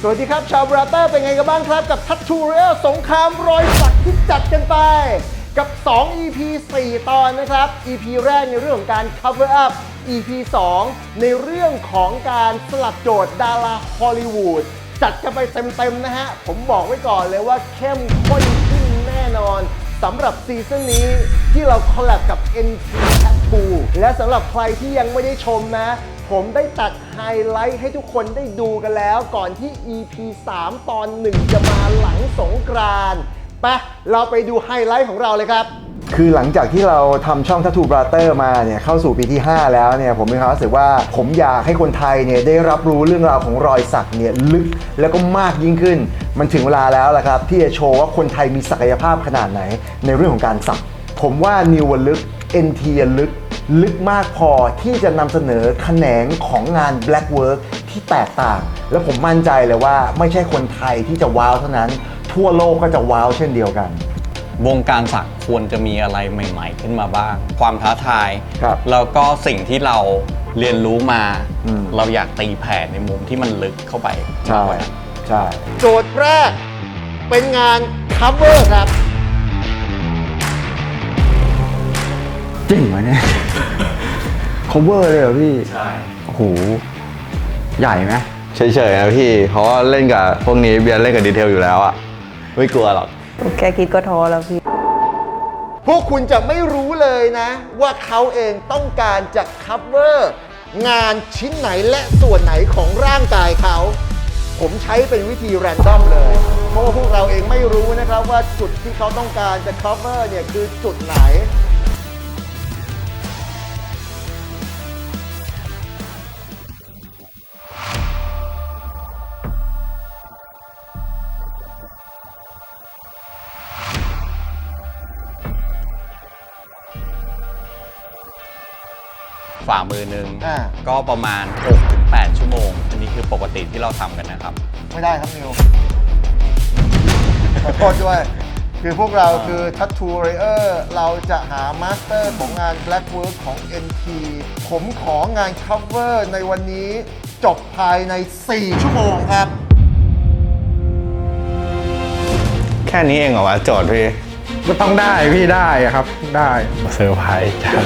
สวัสดีครับ ชาวบราเตอร์เป็นไงกันบ้างครับ กับทัตทูเรียลสงครามรอยสักที่จัดกันไป กับ 2 EP 4 ตอนนะครับ EP แรกในเรื่องของการ cover up EP 2 ในเรื่องของการสลับโจทย์ดาราฮอลลีวูดจัดกันไปเต็ม ๆ นะฮะ ผมบอกไว้ก่อนเลยว่าเข้มข้นขึ้นแน่นอนสำหรับซีซั่นนี้ที่เราคอลแลบกับ NT Tattoo และสำหรับใครที่ยังไม่ได้ชมนะ ผมได้ตัดไฮไลท์ให้ทุกคนได้ดูกันแล้ว ก่อนที่ EP 3 ตอน 1 จะมาหลังสงกรานต์ไปเราไปดูไฮไลท์ของเราเลยครับ คือหลังจากที่เราทำช่อง Tattoo Brother มาเนี่ยเข้าสู่ปีที่ 5 แล้วเนี่ยผมมีความรู้สึกว่าผมอยากให้คนไทยเนี่ยได้รับรู้เรื่องราวของรอยสักเนี่ยลึกแล้วก็มากยิ่งขึ้น มันถึงเวลาแล้วละครับ ที่จะโชว์ว่าคนไทยมีศักยภาพขนาดไหนในเรื่องของการสัก ผมว่านิวลึก NT ลึก ลึกมากพอที่จะนำเสนอแขนงของงาน Black Work ที่แตกต่าง และผมมั่นใจเลยว่าไม่ใช่คนไทยที่จะว้าวเท่านั้น ทั่วโลกก็จะว้าวเช่นเดียวกัน วงการสักควรจะมีอะไรใหม่ ๆ ขึ้นมาบ้าง ความท้าทาย ครับ แล้วก็สิ่งที่เราเรียนรู้มา อืม เราอยากตีแผ่ในมุมที่มันลึกเข้าไปใช่มากกว่านั้น ใช่ โจทย์แรกเป็นงาน cover ครับ จริงไหมเนี่ย cover เลยเหรอพี่ ใช่ โอ้โห ใหญ่ไหม เฉยๆนะพี่เพราะว่าเล่นกับพวกนี้เบียร์เล่นกับดีเทลอยู่แล้วอะไม่กลัวหรอก แค่คิดก็ท้อแล้วพี่ พวกคุณจะไม่รู้เลยนะ ว่าเขาเองต้องการจะ cover งานชิ้นไหนและส่วนไหนของร่างกายเขา ผมใช้เป็นวิธีแรนดอมเลย เพราะว่าพวกเราเองไม่รู้นะครับว่าจุดที่เขาต้องการจะ cover เนี่ยคือจุดไหน ฝ่ามือหนึ่งอ่า ก็ประมาณ6-8ชั่วโมง อันนี้คือปกติที่เราทำกันนะครับ ไม่ได้ครับนิวขอโทษด้วย คือพวกเราคือ Tattoo Rayer เราจะหามาสเตอร์ของงาน Black Work ของ NT ผมของาน cover ในวันนี้จบภายใน 4 ชั่วโมงครับ แค่นี้เองเหรอวะโจทย์พี่ ก็ต้องได้พี่ได้อะครับได้เซอร์ไพรส์จัง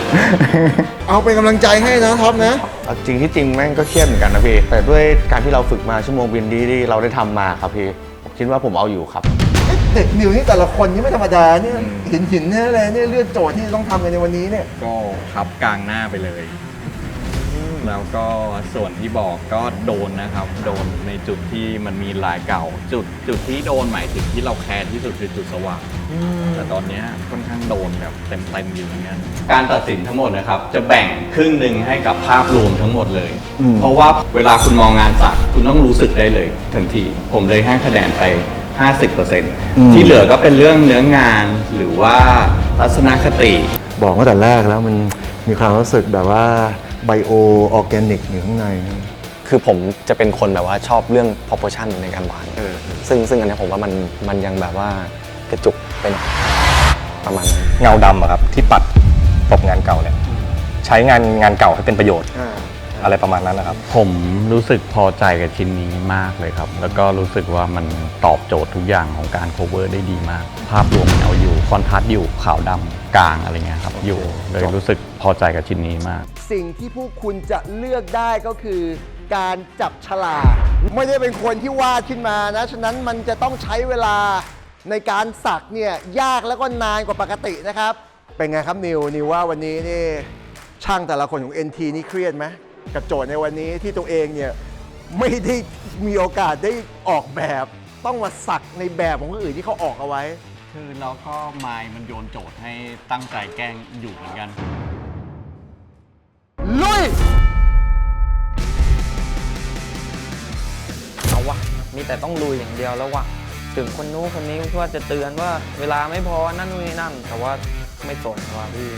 เอาเป็นกำลังใจให้นะท็อปนะ เอาจริงที่จริงแม่งก็เครียดเหมือนกันนะพี่ แต่ด้วยการที่เราฝึกมาชั่วโมงบินดีที่เราได้ทำมาครับพี่ผมคิดว่าผมเอาอยู่ครับ เด็กนิวนี่แต่ละคนนี่ไม่ธรรมดาเนี่ยหินหินเนี่ยอะไรเนี่ยเลือดโจทย์ที่ต้องทำกันในวันนี้เนี่ย ก็พับกลางหน้าไปเลย แล้วก็ส่วนที่บอกก็โดนนะครับ โดนในจุดที่มันมีลายเก่า จุดจุดที่โดนหมายถึงที่เราแคร์ที่สุดคือจุดสว่างแต่ตอนเนี้ยค่อนข้างโดนแบบเต็มๆอยู่เหมือนกันการตัดสินทั้งหมดนะครับ จะแบ่งครึ่งหนึ่งให้กับภาพรวมทั้งหมดเลย เพราะว่าเวลาคุณมองงานสักคุณต้องรู้สึกได้เลยทันทีผมเลยให้คะแนนไป 50%ที่เหลือก็เป็นเรื่องเนื้องานหรือว่าทัศนคติ บอกตั้งแต่แรกแล้วมันมีความรู้สึกแบบว่า ไบโอออร์แกนิกอยู่ข้างใน คือผมจะเป็นคนแบบว่าชอบเรื่อง proportion ในการวางซึ่งซึ่งอันเนี้ยผมว่ามันมันยังแบบว่ากระจุกไปหน่อยประมาณนั้น เงาดำอะครับที่ปัดตบงานเก่าเนี่ยใช้งานงานเก่าให้เป็นประโยชน์ อะไรประมาณนั้นนะครับ ผมรู้สึกพอใจกับชิ้นนี้มากเลยครับ แล้วก็รู้สึกว่ามันตอบโจทย์ทุกอย่างของการ cover ได้ดีมาก ภาพรวมมันเอาอยู่ คอนทราสต์อยู่ขาวดำกลางอะไรเงี้ยครับ อยู่ เลยรู้สึกพอใจกับชิ้นนี้มาก สิ่งที่พวกคุณจะเลือกได้ก็คือการจับฉลากไม่ได้เป็นคนที่วาดขึ้นมานะ ฉะนั้นมันจะต้องใช้เวลาในการสักเนี่ยยากแล้วก็นานกว่าปกตินะครับ เป็นไงครับนิวนิวว่าวันนี้นี่ช่างแต่ละคนของ NT นี่เครียดไหม กับโจทย์ในวันนี้ที่ตัวเองเนี่ยไม่ได้มีโอกาสได้ออกแบบต้องมาสักในแบบของคนอื่นที่เขาออกเอาไว้ คือแล้วก็ไมล์มันโยนโจทย์ให้ตั้งใจแกล้งอยู่เหมือนกัน ลุย เอาวะ มีแต่ต้องลุยอย่างเดียวแล้ววะ ถึงคนนู้นคนนี้ว่าจะเตือนว่าเวลาไม่พอนั่นนู่นนี่นั่น แต่ว่าไม่สนว่ะพี่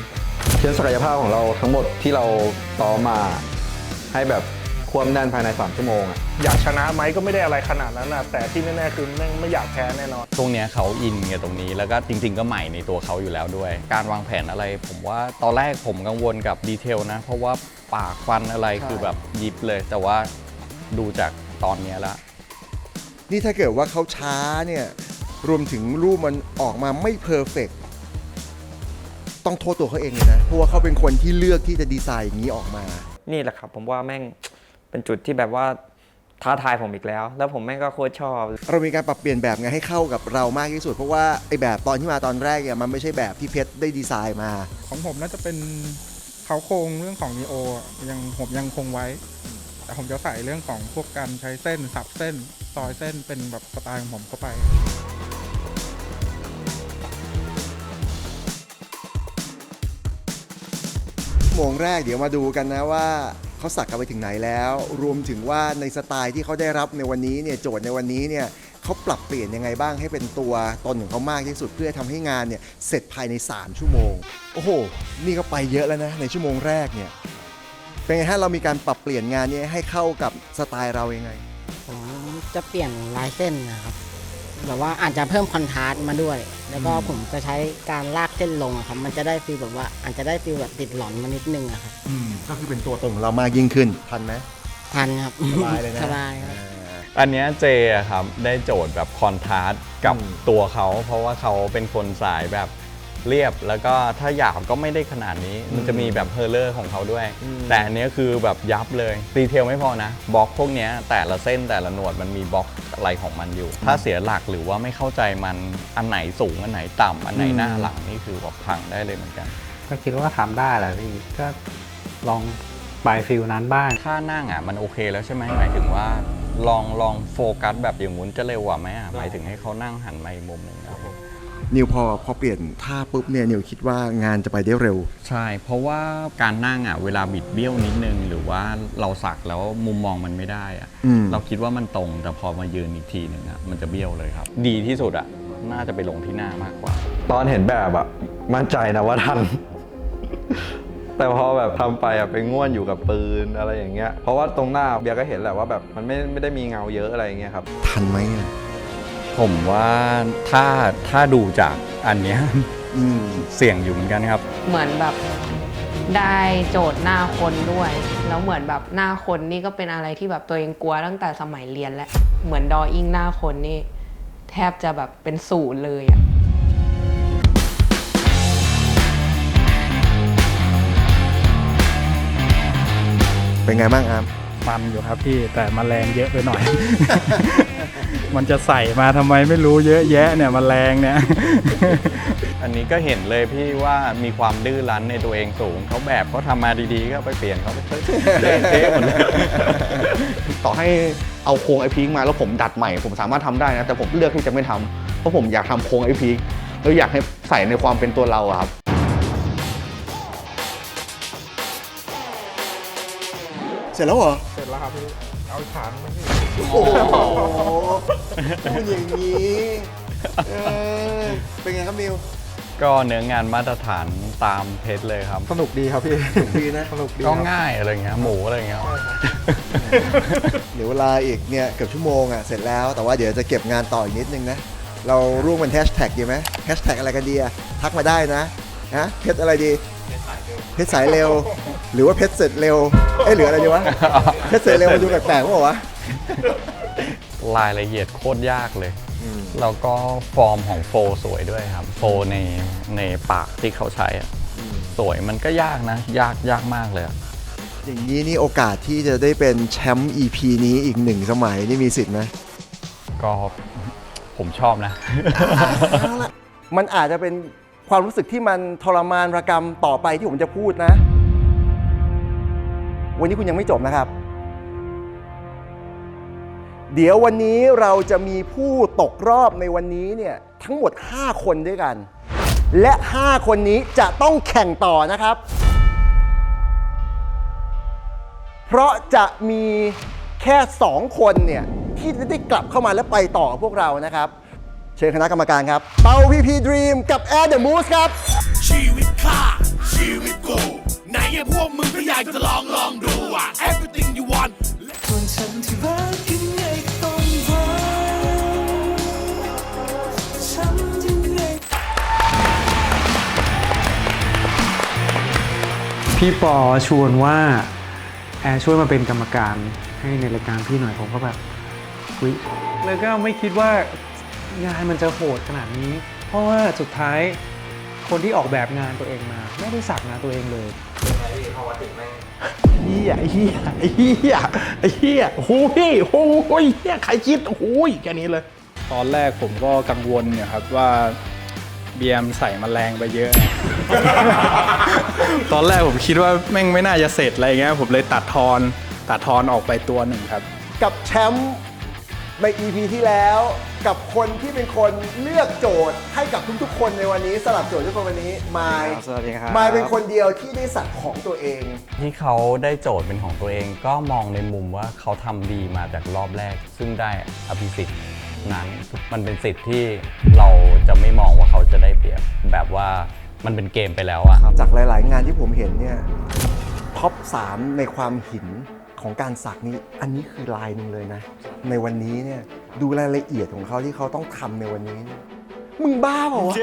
เชื่อศักยภาพของเราทั้งหมดที่เราซ้อมมา ให้แบบควบแน่นภายใน 3 ชั่วโมงอะอยากชนะไหมก็ไม่ได้อะไรขนาดนั้นนะแต่ที่แน่ๆคือแม่งไม่อยากแพ้แน่นอน ช่วงเนี้ยเขาอินกับตรงนี้แล้วก็จริง ๆ ก็ใหม่ในตัวเขาอยู่แล้วด้วย การวางแผนอะไร ผมว่าตอนแรกผมกังวลกับดีเทลนะ เพราะว่าปากฟันอะไรคือแบบยิบเลย แต่ว่าดูจากตอนเนี้ยแล้วนี่ถ้าเกิดว่าเขาช้าเนี่ยรวมถึงรูปมันออกมาไม่เพอร์เฟกต้องโทษตัวเขาเองเลยนะเพราะว่าเขาเป็นคนที่เลือกที่จะดีไซน์อย่างนี้ออกมา นี่แหละครับ ผมว่าแม่งเป็นจุดที่แบบว่าท้าทายผมอีกแล้ว แล้วผมแม่งก็โคตรชอบ เรามีการปรับเปลี่ยนแบบไงให้เข้ากับเรามากที่สุด เพราะว่าไอแบบตอนที่มาตอนแรกเนี่ยมันไม่ใช่แบบที่เพชรได้ดีไซน์มา ของผมน่าจะเป็นเขาโครงเรื่องของนีโอยังผมยังคงไว้ แต่ผมจะใส่เรื่องของพวกการใช้เส้นสับเส้นซอยเส้นเป็นแบบสไตล์ของผมเข้าไป วโมงแรกเดี๋ยวมาดูกันนะว่าเขาสักกันไปถึงไหนแล้ว รวมถึงว่าในสไตล์ที่เขาได้รับในวันนี้เนี่ยโจทย์ในวันนี้เนี่ยเขาปรับเปลี่ยนยังไงบ้างให้เป็นตัวตนของเขามากที่สุดเพื่อทำให้งานเนี่ยเสร็จภายใน 3 ชั่วโมง โอ้โห นี่ก็ไปเยอะแล้วนะในชั่วโมงแรกเนี่ยเป็นไงฮะเรามีการปรับเปลี่ยนงานเนี้ให้เข้ากับสไตล์เรายังไงผมจะเปลี่ยนลายเส้นนะครับ แบบว่าอาจจะเพิ่มคอนทราสต์มาด้วย แล้วก็ผมจะใช้การลากเส้นลงอะครับ มันจะได้ฟีลแบบว่าอาจจะได้ฟีลแบบติดหลอนมานิดนึงอะครับอืมก็คือเป็นตัวตนของเรามากยิ่งขึ้นทันไหม ทันครับสบายเลยนะสบายครับอันเนี้ยเจอะครับได้โจทย์แบบคอนทราสต์กับอืม ตัวเขา เพราะว่าเขาเป็นคนสายแบบ เรียบแล้วก็ถ้าหยาบก็ไม่ได้ขนาดนี้ มันจะมีแบบเฮอร์เลอร์ของเขาด้วย แต่อันเนี้ยคือแบบยับเลยดีเทลไม่พอนะบล็อกพวกเนี้ยแต่ละเส้นแต่ละหนวดมันมีบล็อกอะไรของมันอยู่ ถ้าเสียหลักหรือว่าไม่เข้าใจมันอันไหนสูงอันไหนต่ำอันไหนหน้าหลังนี่คือแบบพังได้เลยเหมือนกัน ก็คิดว่าทำได้แหละพี่ก็ลองไปฟิลนั้นบ้างถ้านั่งอะมันโอเคแล้วใช่ไหมหมายถึงว่าลองลองโฟกัสแบบอย่างงู้นจะเร็วกว่าไหมอะหมายถึงให้เขานั่งหันมาอีกมุมหนึ่งครับ นิวพอพอเปลี่ยนท่าปุ๊บเนี่ยนิวคิดว่างานจะไปได้เร็ว ใช่ เพราะว่าการนั่งอะเวลาบิดเบี้ยวนิดนึง หรือว่าเราสักแล้วมุมมองมันไม่ได้อะอืม เราคิดว่ามันตรงแต่พอมายืนอีกทีหนึ่งอะมันจะเบี้ยวเลยครับ ดีที่สุดอะน่าจะไปลงที่หน้ามากกว่า ตอนเห็นแบบอะมั่นใจนะว่าทัน แต่พอแบบทำไปอะไปง่วนอยู่กับปืนอะไรอย่างเงี้ย เพราะว่าตรงหน้าเบียร์ก็เห็นแหละว่าแบบมันไม่ไม่ได้มีเงาเยอะอะไรอย่างเงี้ยครับ ทันไหมอะ ผมว่าถ้าถ้าดูจากอันเนี้ยอืมเสี่ยงอยู่เหมือนกันครับ เหมือนแบบได้โจทย์หน้าคนด้วย แล้วเหมือนแบบหน้าคนนี่ก็เป็นอะไรที่แบบตัวเองกลัวตั้งแต่สมัยเรียนแล้ว เหมือนดออิ่งหน้าคนนี่แทบจะแบบเป็นศูนย์เลยอะเป็นไงบ้างอาร์มฟันอยู่ครับพี่แต่มแมลงเยอะไปหน่อย มันจะใส่มาทำไมไม่รู้เยอะแยะเนี่ยมแมลงเนี่ย อันนี้ก็เห็นเลยพี่ว่ามีความดื้อรั้นในตัวเองสูงเขาแบบเขาทำมาดีๆ ก็ไปเปลี่ยนเขาไปเถอะเละเทะหมดเลยต่อให้เอาโครงไอพีคมาแล้วผมดัดใหม่ ผมสามารถทำได้นะ แต่ผมเลือกที่จะไม่ทำเพราะผมอยากทำโครงไอพีคแล้วอยากให้ใส่ในความเป็นตัวเราอะครับ เสร็จแล้วเหรอ เสร็จแล้วครับพี่ เอาฐานมาพี่ โอ้โหพูดอย่างนี้เออเป็นไงครับนิวก็เนื้องานมาตรฐานตามเพชรเลยครับ สนุกดีครับพี่ดีนะสนุกดีก็ครับ ง่ายอะไรเงี้ยหมูอะไรเงี้ยเดี๋ยวเวลาอีกเนี่ยเกือบชั่วโมงอะเสร็จแล้วแต่ว่าเดี๋ยวจะเก็บงานต่ออีกนิดนึงนะ เราร่วมเป็นแฮชแท็กดีไหมแฮชแท็กอะไรกันดีอะทักมาได้นะนะเพชรอะไรดี เพชรสายเร็ว หรือว่าเพชรเสร็จเร็วเอ้ยหรืออะไรดีวะ เพชรเสร็จเร็วมันดูแปลกๆว่าวะ รายละเอียดโคตรยากเลย แล้วก็ฟอร์มของโฟสวยด้วยครับ โฟในในปากที่เขาใช้อะสวยมันก็ยากนะ ยากยากมากเลยอะอย่างนี้นี่โอกาสที่จะได้เป็นแชมป์ EP นี้อีกหนึ่งสมัยนี่มีสิทธิ์ไหมก็ผมชอบนะ มันอาจจะเป็นความรู้สึกที่มันทรมานระกรรมต่อไปที่ผมจะพูดนะ วันนี้คุณยังไม่จบนะครับ เดี๋ยววันนี้เราจะมีผู้ตกรอบในวันนี้เนี่ยทั้งหมด 5 คนด้วยกัน และ 5 คนนี้จะต้องแข่งต่อนะครับ เพราะจะมีแค่ 2 คนเนี่ยที่จะได้กลับเข้ามาและไปต่อกับพวกเรานะครับ เชิญคณะกรรมการครับ เปาพีพีดรีมกับแอดเดอะมูสครับ ชีวิตข้าชีวิตกูไหนอะพวกมึงก็อยากจะลองลองดูอะ everything you want ส่วนฉันที่รักยัง พี่ปอชวนว่าแอร์ช่วยมาเป็นกรรมการให้ในรายการพี่หน่อยผมก็แบบวิแล้วก็ไม่คิดว่างานมันจะโหดขนาดนี้ เพราะว่าสุดท้ายคนที่ออกแบบงานตัวเองมา ไม่ได้สักงานตัวเองเลยเฮียไอ้เฮียไอ้เฮียไอ้เฮียโอ้โหพี่โอ้โหเฮียใครคิดโอ้โหแค่นี้เลย ตอนแรกผมก็กังวลเนี่ยครับว่า เบียมใส่มาแรงไปเยอะ ตอนแรกผมคิดว่าแม่งไม่น่าจะเสร็จอะไรเงี้ยผมเลยตัดทอนตัดทอนออกไปตัวหนึ่งครับ กับแชมป์ใน EP ที่แล้วกับคนที่เป็นคนเลือกโจทย์ให้กับทุกๆคนในวันนี้สลับโจทย์ทุกคนวันนี้มายสวัสดีครับ มายเป็นคนเดียวที่ได้สักของตัวเอง ที่เขาได้โจทย์เป็นของตัวเองก็มองในมุมว่าเขาทำดีมาจากรอบแรก ซึ่งได้อภิสิทธิ์ นั้น มันเป็นสิทธิ์ที่เราจะไม่มองว่าเขาจะได้เปรียบ แบบว่ามันเป็นเกมไปแล้วอะจากหลาย ๆ งานที่ผมเห็นเนี่ยท็อป3ในความหินของการสักนี้ อันนี้คือลายหนึ่งเลยนะ ในวันนี้เนี่ยดูรายละเอียดของเขาที่เขาต้องทำในวันนี้เนี่ยมึงบ้าเปล่าวะ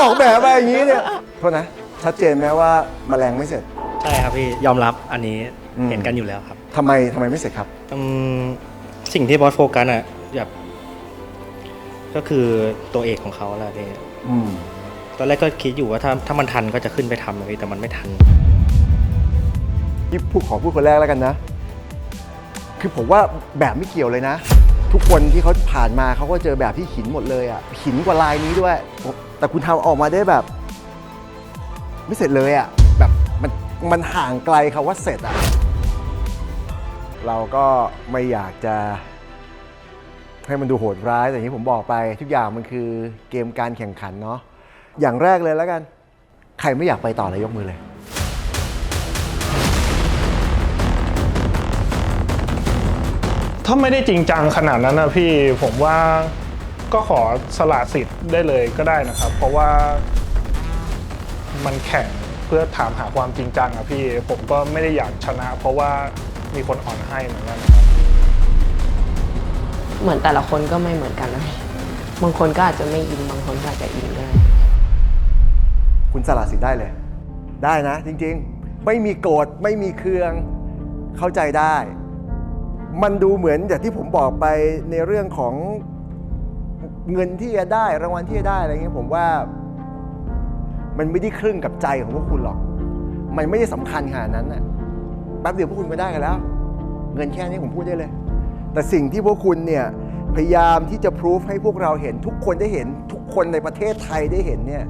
ออกแบบมาอย่างนี้เนี่ยโทษนะ ชัดเจนไหมว่าแมลงไม่เสร็จ ใช่ครับพี่ยอมรับอันนี้อืมเห็นกันอยู่แล้วครับทำไมทำไมไม่เสร็จครับอืมสิ่งที่บอสโฟกัสอะ แบบก็คือตัวเอกของเขาแหละพี่อืมตอนแรกก็คิดอยู่ว่าถ้าถ้ามันทันก็จะขึ้นไปทำนะพี่แต่มันไม่ทัน ที่พูดขอพูดคนแรกแล้วกันนะ คือผมว่าแบบไม่เกี่ยวเลยนะ ทุกคนที่เขาผ่านมาเขาก็เจอแบบที่หินหมดเลยอะ่ะหินกว่าลายนี้ด้วยแต่คุณทำออกมาได้แบบ ไม่เสร็จเลยอะ่ะแบบมันมันห่างไกลคาว่าเสร็จอะ่ะ เราก็ไม่อยากจะ ให้มันดูโหดร้ายแต่อย่างที่ผมบอกไป ทุกอย่างมันคือเกมการแข่งขันเนาะอย่างแรกเลยแล้วกัน ใครไม่อยากไปต่อเลยยกมือเลย ถ้าไม่ได้จริงจังขนาดนั้นนะพี่ผมว่าก็ขอสละสิทธิ์ได้เลยก็ได้นะครับ เพราะว่ามันแข่งเพื่อถามหาความจริงจังอะพี่ ผมก็ไม่ได้อยากชนะ เพราะว่ามีคนอ่อนให้เหมือนกันนะครับ เหมือนแต่ละคนก็ไม่เหมือนกันนะบางคนก็อาจจะไม่อินบางคนก็อาจจะอินก็ได้คุณสละสิทธิ์ได้เลย ได้นะ จริงๆ ไม่มีโกรธไม่มีเคืองเข้าใจได้ มันดูเหมือนอย่างที่ผมบอกไปในเรื่องของเงินที่จะได้รางวัลที่จะได้อะไรเงี้ยผมว่า มันไม่ได้ครึ่งกับใจของพวกคุณหรอก มันไม่ได้สำคัญขนาดนั้นน่ะแป๊บเดียวพวกคุณก็ได้กันแล้ว เงินแค่นี้ผมพูดได้เลย แต่สิ่งที่พวกคุณเนี่ยพยายามที่จะพิสูจให้พวกเราเห็นทุกคนได้เห็นทุกคนในประเทศไทยได้เห็นเนี่ย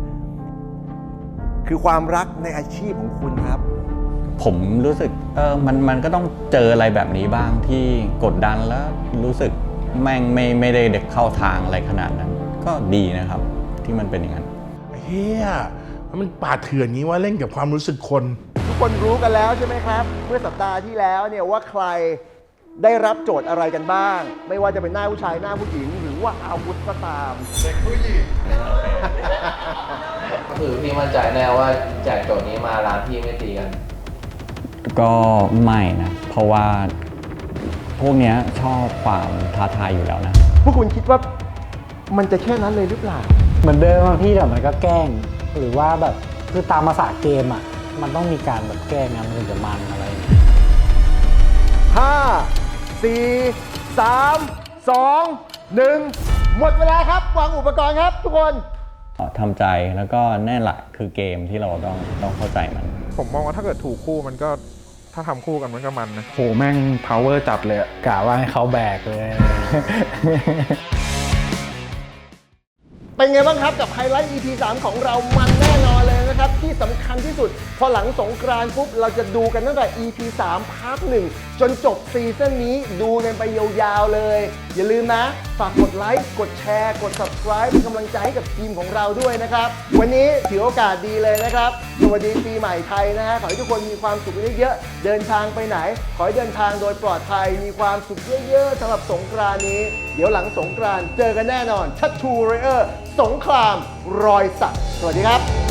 คือความรักในอาชีพของคุณครับ ผมรู้สึกเออมันมันก็ต้องเจออะไรแบบนี้บ้างที่กดดันแล้วรู้สึกแม่งไม่ไม่ได้เด็กเข้าทางอะไรขนาดนั้น ก็ดีนะครับที่มันเป็นอย่างนั้นเฮียมันป่าเถื่อนนี้ว่าเล่นกับความรู้สึกคน ทุกคนรู้กันแล้วใช่ไหมครับ เมื่อสัปดาห์ที่แล้วเนี่ยว่าใคร ได้รับโจทย์อะไรกันบ้าง ไม่ว่าจะเป็นหน้าผู้ชายหน้าผู้หญิง หรือว่าอาวุธก็ตาม เด็กผู้หญิงคือพี่มั่นใจแน่ว่าแจกโจทย์นี้มาร้านพี่ไม่ตีกัน ก็ไม่นะ เพราะว่าพวกเนี้ยชอบความท้าทายอยู่แล้วนะ พวกคุณคิดว่ามันจะแค่นั้นเลยหรือเปล่า เหมือนเดิมอะพี่แต่มันก็แกล้ง หรือว่าแบบคือตามภาษาเกมอะมันต้องมีการแบบแกล้งนะมันถึงจะมันอะไรอย่างเงี้ย 5 4 3 2 1 หมดเวลาครับวางอุปกรณ์ครับทุกคน ทำใจแล้วก็แน่นแหละคือเกมที่เราต้องต้องเข้าใจมัน ผมมองว่าถ้าเกิดถูกคู่มันก็ถ้าทำคู่กันมันก็มันนะ โหแม่ง power จัดเลยอะกะว่าให้เขาแบกเลย เป็นไงบ้างครับกับไฮไลท์ EP 3 ของเรามันแน่นอนเลย นะครับ ที่สำคัญที่สุด พอหลังสงกรานต์ปุ๊บ เราจะดูกันตั้งแต่ EP 3 พาร์ท1จนจบซีซั่นนี้ดูกันไปยาวๆเลย อย่าลืมนะ ฝากกดไลค์กดแชร์กด subscribe เป็นกำลังใจให้กับทีมของเราด้วยนะครับ วันนี้ถือโอกาสดีเลยนะครับ สวัสดีปีใหม่ไทยนะฮะขอให้ทุกคนมีความสุขเยอะๆเดินทางไปไหน ขอให้เดินทางโดยปลอดภัยมีความสุขเยอะๆสำหรับสงกรานต์นี้ เดี๋ยวหลังสงกรานต์เจอกันแน่นอนชัตทูเรเออร์สงครามรอยสักสวัสดีครับ